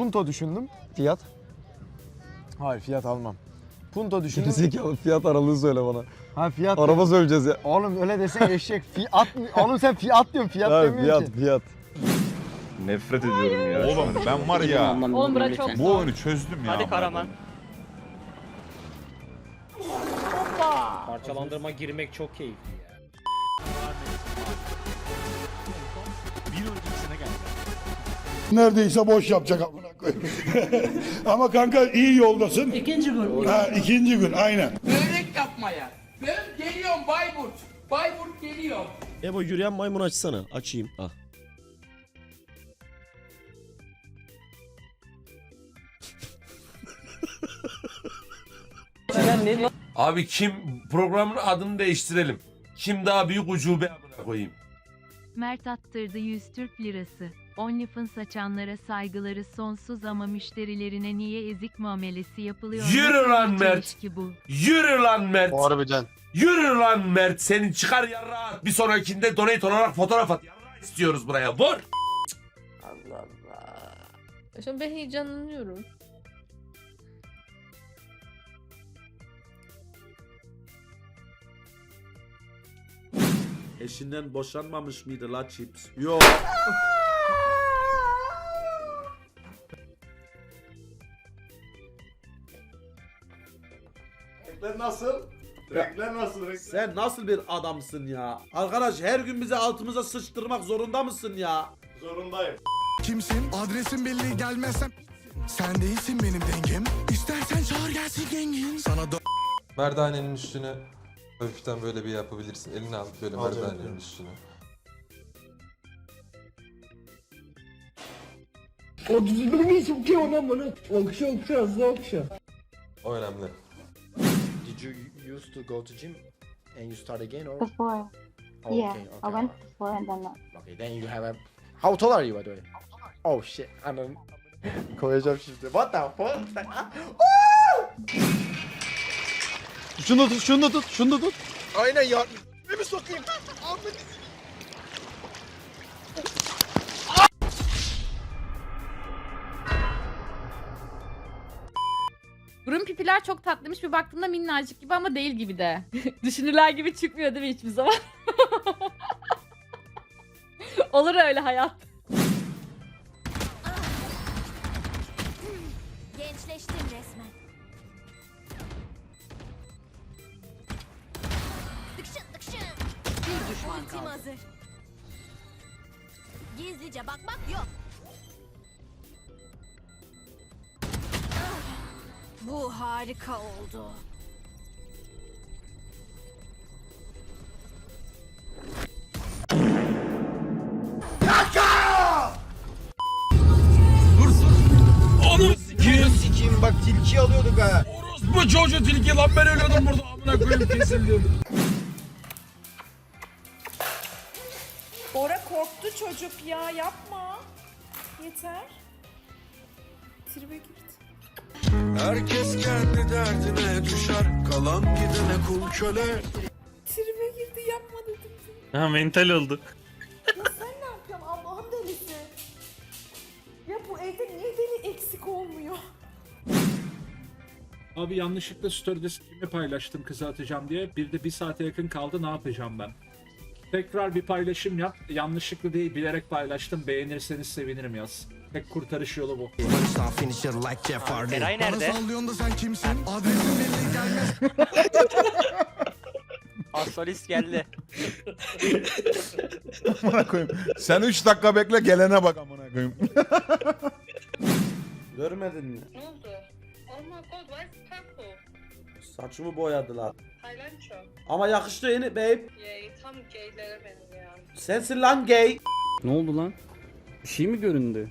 Punto düşündüm. Fiyat. Hayır fiyat almam. Punto düşündüm. Gerizekalı fiyat aralığı söyle bana. Ha fiyat. Araba söyleyeceğiz ya. Oğlum öyle desen eşek. Fiyat mı? Oğlum sen fiyat diyorsun. Fiyat Ha, demiyorsun fiyat ki. fiyat. Nefret ediyorum ya. Oğlum ben var ya Oğlum bırak çok bu oyunu çözdüm ya. Hadi Karaman. Parçalandırma girmek çok keyifli ya. Neredeyse boş yapacak. Ama kanka iyi yoldasın. İkinci gün. Ha, ikinci gün aynen. Börek yapmaya. Ben geliyorum Bayburt. Bayburt geliyor. Ebo yürüyen maymun açsana. Açayım. Ah. Abi kim programın adını değiştirelim. Kim daha büyük ucube amına koyayım. Mert attırdı 100 Türk lirası. OnlyFans açanlara saygıları sonsuz ama müşterilerine niye ezik muamelesi yapılıyor? Yürü lan Mert. bu? Yürü lan Mert. Harbiden. Yürü lan Mert. Senin çıkar yarra. Bir sonrakinde donate olarak fotoğraf at. Yarra istiyoruz buraya. Vur. Allah Allah. Şu an ben heyecanlanıyorum. Eşinden boşanmamış mıydı la Chips? Yok. Renkler nasıl? Renkler nasıl? Sen nasıl bir adamsın ya? Arkadaş her gün bize altımıza sıçtırmak zorunda mısın ya? Zorundayım. Kimsin? Adresin belli gelmezsem. Sen değilsin benim dengem. İstersen çağır gelsin yengin. Sana da Merdanenin üstüne hafiften böyle bir yapabilirsin. Elini al böyle Al canım, merdanenin evet. üstüne. O önemli. Did you used to go to gym and you start again or? Before. Oh, Yeah, okay, I okay. went before and then Okay, then you have a... How tall are you by the way? Oh shit, anam. Koyacağım şimdi. What the fuck? Şunu tut, şunu tut, şunu tut. Aynen ya. Ne mi sokayım? Burun pipiler çok tatlıymış. Bir baktığımda minnacık gibi ama değil gibi de. Düşünürler gibi çıkmıyor değil mi hiçbir zaman? Olur öyle hayat. Gizlice bakmak yok. Bu harika oldu. Sikiyim bak tilki alıyorduk ha. Bu çocuğu tilki lan ben ölüyordum burada. Amına koyayım kesildim. Bora korktu çocuk ya yapma. Yeter. Tribe girdi. Herkes kendi derdine düşer. Kalan gidene kul köle. Tribe girdi yapma dedim. Ha mental oldu. Ya sen ne yapıyorsun Allah'ın delisi? Ya bu evde niye deli eksik olmuyor? Abi yanlışlıkla story'de kimi paylaştım kızı atacağım diye. Bir de bir saate yakın kaldı ne yapacağım ben? Tekrar bir paylaşım yap. Yanlışlıkla değil bilerek paylaştım. Beğenirseniz sevinirim yaz. Tek kurtarış yolu bu. Eray nerede? Sallıyorsun da sen kimsin? Adresin belli gelmez. Astrolist geldi. Amına koyayım. Sen 3 dakika bekle gelene bak amına koyayım. Görmedin mi? Ne oldu? Oh my god, why is purple? Saçımı boyadılar. Taylanço. Ama yakıştı yeni babe. Yay, tam gaylere benziyor. Sensin lan gay. Ne oldu lan? Bir şey mi göründü?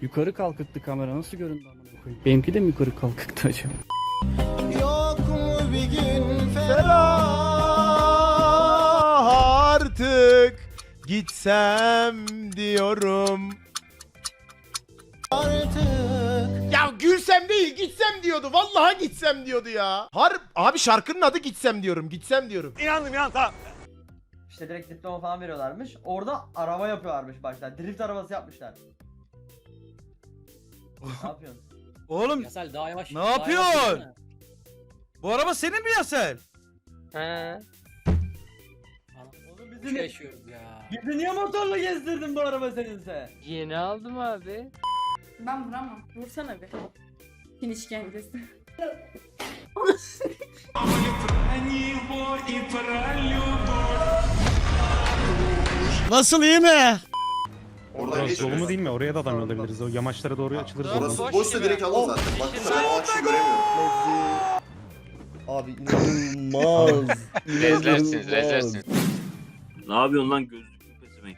Yukarı kalkıktı kamera nasıl göründü amına koyayım? Benimki de mi yukarı kalkıktı acaba? Yok mu bir gün ferah artık gitsem diyorum. Artık. Ya gülsem değil gitsem diyordu. Vallahi gitsem diyordu ya. Harp abi şarkının adı gitsem diyorum. Gitsem diyorum. İşte direkt diploma falan veriyorlarmış. Orada araba yapıyorlarmış başta. Drift arabası yapmışlar. Ne yapıyorsun? Oğlum Yasal daha yavaş. Ne yapıyorsun? bu araba senin mi Yasel? He. Oğlum Bizi yaşıyoruz ya. bizi niye motorla gezdirdin bu araba seninse? Yeni aldım abi. Ben vuramam. Vursana bir. Fin işkencesi. Nasıl iyi mi? Orası dolu mu değil mi? Oraya da adam yollayabiliriz. O yamaçlara doğru açılırız. Orası boşsa direkt alın zaten. Bakın ben o açıyı göremiyorum. Abi inanılmaz. Rezlersiniz rezlersiniz. Ne yapıyorsun lan gözlüklü pezemek?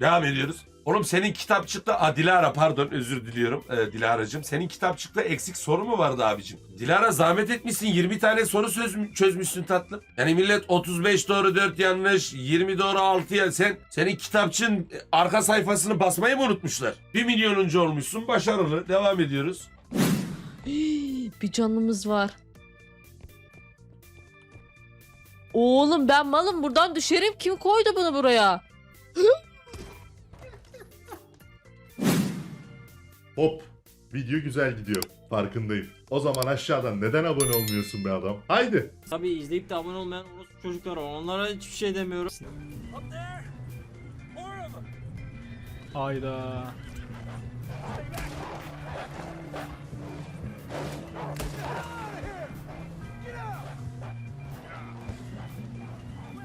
Devam ediyoruz. Oğlum senin kitapçıkta Aa, Dilara pardon özür diliyorum ee, Dilara'cığım. Senin kitapçıkta eksik soru mu vardı abicim? Dilara zahmet etmişsin 20 tane soru söz, çözmüşsün tatlım. Yani millet 35 doğru 4 yanlış 20 doğru 6 ya sen senin kitapçın e, arka sayfasını basmayı mı unutmuşlar? 1 milyonuncu olmuşsun başarılı devam ediyoruz. bir canımız var. Oğlum ben malım buradan düşerim. Kim koydu bunu buraya? Hop. Video güzel gidiyor. Farkındayım. O zaman aşağıdan neden abone olmuyorsun be adam? Haydi. Tabii izleyip de abone olmayan orospu çocuklar var. Onlara hiçbir şey demiyorum. Hayda.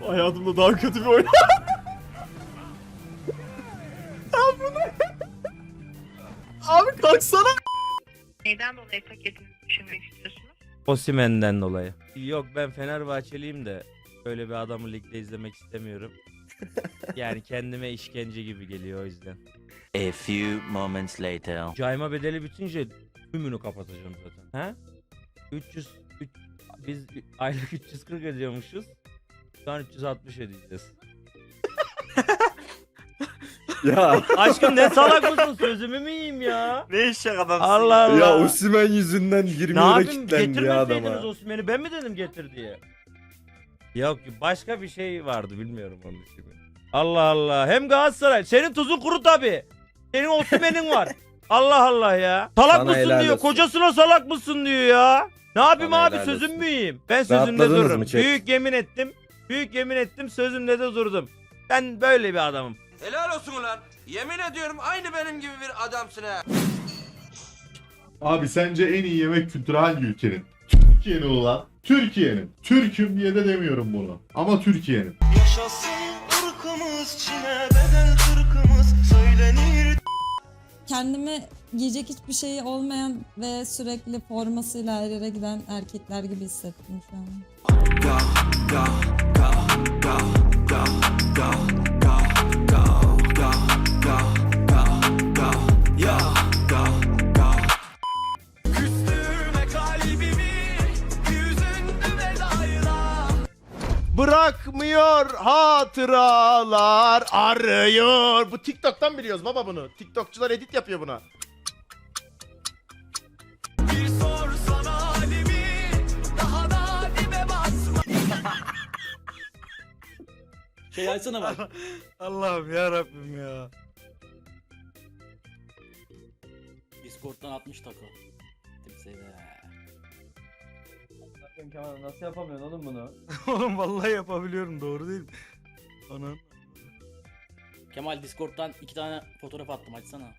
Hayatımda daha kötü bir oyun. kalksana. Neyden dolayı paketini düşünmek istiyorsunuz? Osimen'den dolayı. Yok ben Fenerbahçeliyim de böyle bir adamı ligde izlemek istemiyorum. yani kendime işkence gibi geliyor o yüzden. A few moments later. Cayma bedeli bitince tümünü kapatacağım zaten. He? 300 üç- biz aylık 340 ödüyormuşuz. Şu an 360 ödeyeceğiz. Ya. Aşkım ne salak mısın sözümü mü yiyeyim ya? Ne işe adamsın? Allah Allah. Osimen yüzünden ne 20 yapayım getirmeseydiniz Osman'ı ben mi dedim getir diye. Yok başka bir şey vardı bilmiyorum onun için. Allah Allah hem Galatasaray senin tuzun kuru tabi. Senin Osman'ın var. Allah Allah ya. Salak Sana mısın helal diyor. olsun. Kocasına salak mısın diyor ya. Ne yapayım Sana abi helal sözüm olsun. müyüm? Ben sözümde Rahatladınız dururum. mı chat? Büyük yemin ettim. Büyük yemin ettim sözümde de durdum. Ben böyle bir adamım. Helal olsun ulan. Yemin ediyorum aynı benim gibi bir adamsın ha. Abi sence en iyi yemek kültürü hangi ülkenin? Türkiye'nin ulan. Türkiye'nin. Türk'üm diye de demiyorum bunu. Ama Türkiye'nin. Kendimi giyecek hiçbir şeyi olmayan ve sürekli formasıyla her yere giden erkekler gibi hissettim şu an. Bırakmıyor hatıralar arıyor. Bu TikTok'tan biliyoruz baba bunu. TikTokçular edit yapıyor buna. Şey açsana bak. Allah'ım ya Rabbim ya. Discord'dan 60 tako. Timseyde. Nasıl yapamıyorsun oğlum bunu? Oğlum vallahi yapabiliyorum doğru değil. Anan. Kemal Discord'dan iki tane fotoğraf attım açsana.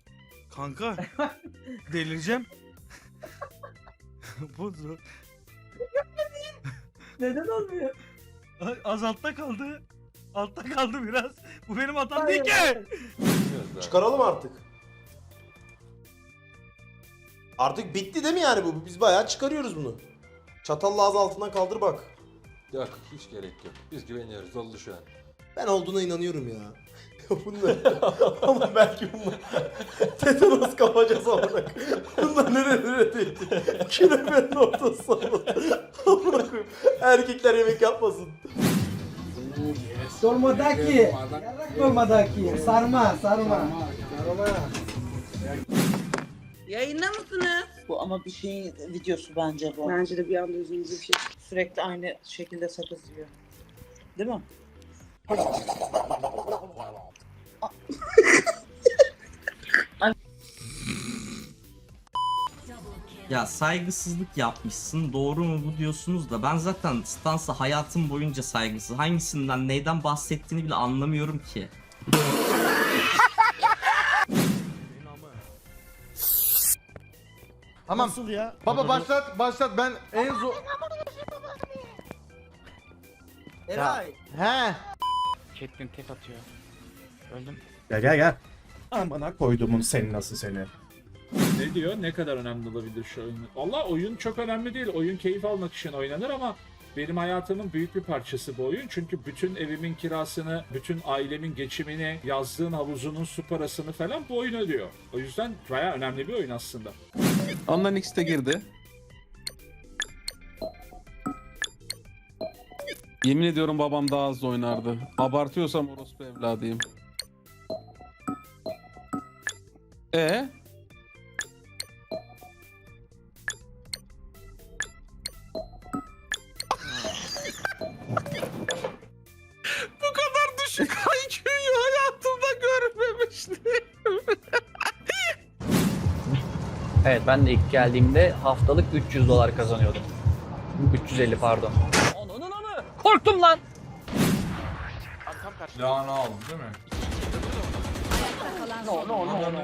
Kanka. delireceğim. Bu zor. Neden olmuyor? Az altta kaldı. Altta kaldı biraz. Bu benim hatam değil ki. Çıkaralım artık. Artık bitti değil mi yani bu? Biz bayağı çıkarıyoruz bunu. Çatalla ağzı altından kaldır bak. Yok hiç gerek yok. Biz güveniyoruz oldu şu an. Ben olduğuna inanıyorum ya. bunlar. Ama belki bunlar. Tetanos kapacağız amına. Bunlar nereye nereye. Künefenin ortası Amına. Erkekler yemek yapmasın. Dolmadaki. Dolmadaki. Sarma, sarma. Yayında mısınız? Bu ama bir şeyin videosu bence bu. Bence de bir anda üzerinize bir şey. Sürekli aynı şekilde sakız yiyor. Değil mi? Ya saygısızlık yapmışsın doğru mu bu diyorsunuz da ben zaten stansa hayatım boyunca saygısız. Hangisinden neyden bahsettiğini bile anlamıyorum ki. Tamam. Nasıl ya? Baba başlat başlat ben en zor... Eray. He. Caitlyn tek atıyor. Öldüm. Gel gel gel. Amına koydumun seni nasıl seni. Ne diyor? Ne kadar önemli olabilir şu oyun? Valla oyun çok önemli değil. Oyun keyif almak için oynanır ama benim hayatımın büyük bir parçası bu oyun. Çünkü bütün evimin kirasını, bütün ailemin geçimini, yazdığın havuzunun su parasını falan bu oyun ödüyor. O yüzden baya önemli bir oyun aslında. Ondan X de girdi. Yemin ediyorum babam daha hızlı oynardı. Abartıyorsam orospu evladıyım. E Bu ben de ilk geldiğimde haftalık 300 dolar kazanıyordum. 350 pardon. Ananın anı. Korktum lan. Silahını aldı değil mi? No no no no no.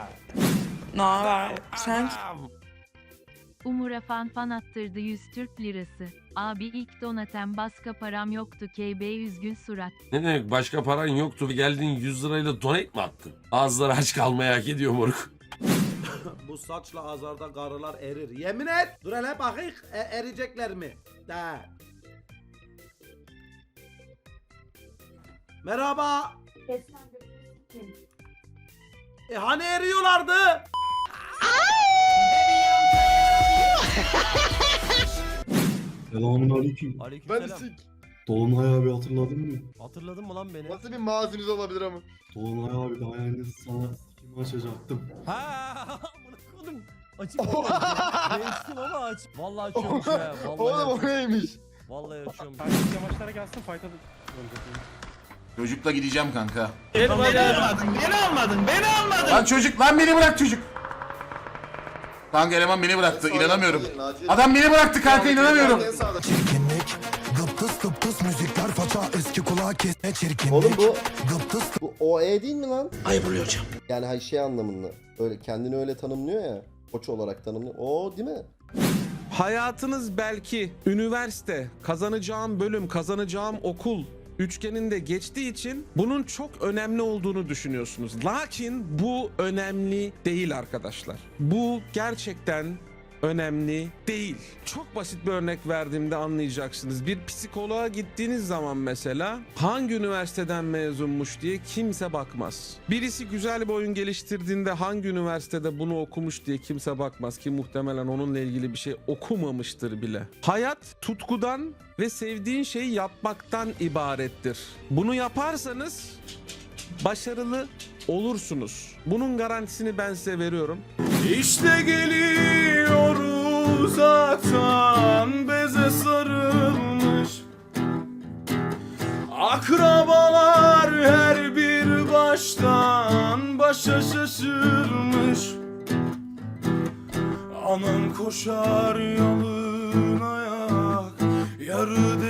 Ne haber? Sen Umur'a fan fan attırdı 100 Türk lirası. Abi ilk donaten baska param yoktu KB üzgün surat. Ne demek başka paran yoktu geldin 100 lirayla donate mi attın? Ağızları aç kalmaya hak ediyor moruk. Bu saçla azarda karılar erir. Yemin et. Dur hele bakayım e, eriyecekler mi? De. Merhaba. E hani eriyorlardı? Selamun aleyküm. Ben sik. Dolunay abi hatırladın mı? Hatırladın mı lan beni? Nasıl bir maziniz olabilir ama? Dolunay abi daha yani sana kim açacaktım. Ha, amına koydum. Açık Değiştim ama aç. Vallahi açıyormuş ya. Vallahi Oğlum o neymiş? Vallahi açıyormuş. Yamaçlara gelsin fight'a Çocukla gideceğim kanka. Beni almadın, beni almadın, beni almadın. Lan çocuk lan beni bırak çocuk. Kanka eleman beni bıraktı inanamıyorum. Adam beni bıraktı kanka inanamıyorum. Çirkinlik. Gıptıs gıptıs müzikler faça eski kulağa kesme çirkinlik. Oğlum bu Gıptıs bu OE değil mi lan? Ayıp oluyor hocam. Yani hay şey anlamında. Öyle kendini öyle tanımlıyor ya. Koç olarak tanımlıyor. O değil mi? Hayatınız belki üniversite, kazanacağım bölüm, kazanacağım okul üçgeninde geçtiği için bunun çok önemli olduğunu düşünüyorsunuz. Lakin bu önemli değil arkadaşlar. Bu gerçekten önemli değil. Çok basit bir örnek verdiğimde anlayacaksınız. Bir psikoloğa gittiğiniz zaman mesela hangi üniversiteden mezunmuş diye kimse bakmaz. Birisi güzel bir oyun geliştirdiğinde hangi üniversitede bunu okumuş diye kimse bakmaz ki muhtemelen onunla ilgili bir şey okumamıştır bile. Hayat tutkudan ve sevdiğin şeyi yapmaktan ibarettir. Bunu yaparsanız başarılı olursunuz. Bunun garantisini ben size veriyorum. İşte geliyor uzaktan beze sarılmış Akrabalar her bir baştan başa şaşırmış Anam koşar yalın ayak yarı